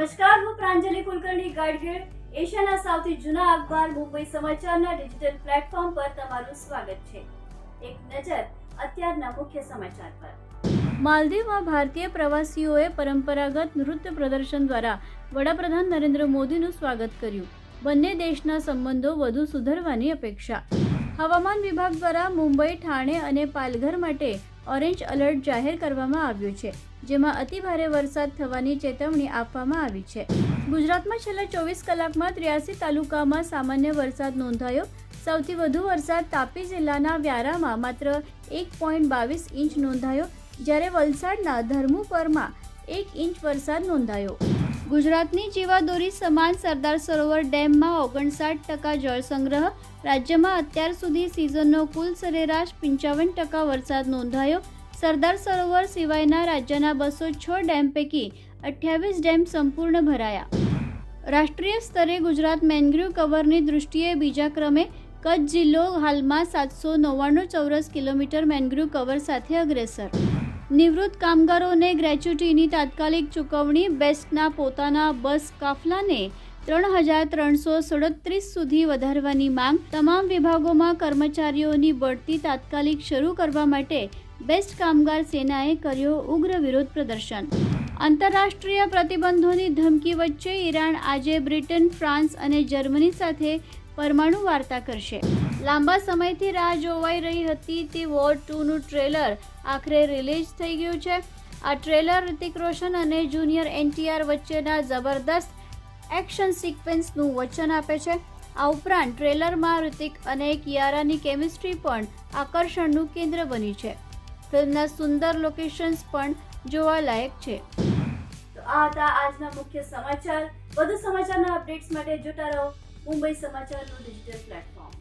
નમસ્કાર, હું પ્રાંજલિ કુલકર્ણી ગાડગીળ એશિયાના સૌથી જૂના અખબાર, મુંબઈ સમાચારના ડિજિટલ પ્લેટફોર્મ પર તમારું સ્વાગત છે. એક નજર અત્યારના મુખ્ય સમાચાર પર. માલદીવમાં ભારતીય પ્રવાસીઓએ પરંપરાગત નૃત્ય પ્રદર્શન દ્વારા વડાપ્રધાન નરેન્દ્ર મોદીનું સ્વાગત કર્યું. બંને દેશના સંબંધો વધુ સુધરવાની અપેક્ષા. હવામાન વિભાગ દ્વારા મુંબઈ, ઠાણે અને પાલઘર માટે ઓરેન્જ એલર્ટ જાહેર કરવામાં આવ્યું છે, જેમાં અતિભારે વરસાદ થવાની ચેતવણી આપવામાં આવી છે. ગુજરાતમાં છેલ્લા ચોવીસ કલાકમાં ત્ર્યાસી તાલુકામાં સામાન્ય વરસાદ નોંધાયો. સૌથી વધુ વરસાદ તાપી જિલ્લાના વ્યારામાં માત્ર એક પોઈન્ટ બાવીસ ઇંચ નોંધાયો. જ્યારે વલસાડના ધર્મુપરમાં એક ઇંચ વરસાદ નોંધાયો. ગુજરાતની જીવાદોરી સમાન સરદાર સરોવર ડેમમાં ઓગણસાઠ ટકા જળ સંગ્રહ, રાજ્યમાં અત્યાર સુધી સિઝનનો કુલ સરેરાશ પંચાવન ટકા વરસાદ નોંધાયો. સરદાર સરોવર સિવાયના રાજ્યના બસો છ ડેમ પૈકી અઠ્યાવીસ ડેમ સંપૂર્ણ ભરાયા. રાષ્ટ્રીય સ્તરે ગુજરાત મેનગ્રુવ કવરની દૃષ્ટિએ બીજા ક્રમે કચ્છ જિલ્લો હાલમાં સાતસો નવ્વાણું ચોરસ કિલોમીટર મેનગ્રુવ કવર સાથે અગ્રેસર. નિવૃત્ત કામગારોને ગ્રેચ્યુટીની તાત્કાલિક ચૂકવણી, બેસ્ટના પોતાના બસ કાફલાને ત્રણ હજાર ત્રણસો સડત્રીસ સુધી વધારવાની માંગ, તમામ વિભાગોમાં કર્મચારીઓની બઢતી તાત્કાલિક શરૂ કરવા માટે બેસ્ટ કામગાર સેનાએ કર્યો ઉગ્ર વિરોધ પ્રદર્શન. આંતરરાષ્ટ્રીય પ્રતિબંધોની ધમકી વચ્ચે ઈરાન આજે બ્રિટન, ફ્રાન્સ અને જર્મની સાથે પરમાણુ વાર્તા કરશે. લાંબા સમયથી રાહ જોવાઈ રહી હતી તે વોર ટુનું ટ્રેલર આખરે રિલીઝ થઈ ગયું છે. આ ટ્રેલર રિતિક રોશન અને જુનિયર એનટીઆર વચ્ચેના જબરદસ્ત એક્શન સિક્વન્સનું વચન આપે છે. આ ઉપરાંત ટ્રેલરમાં ઋતિક અને કિયારાની કેમિસ્ટ્રી પણ આકર્ષણનું કેન્દ્ર બની છે. ફિલ્મના સુંદર લોકેશન્સ પણ જોવાલાયક છે. તો આ હતા આજના મુખ્ય સમાચાર. વધુ સમાચારના અપડેટ્સ માટે જોતા રહો મુંબઈ સમાચારનું ડિજિટલ પ્લેટફોર્મ.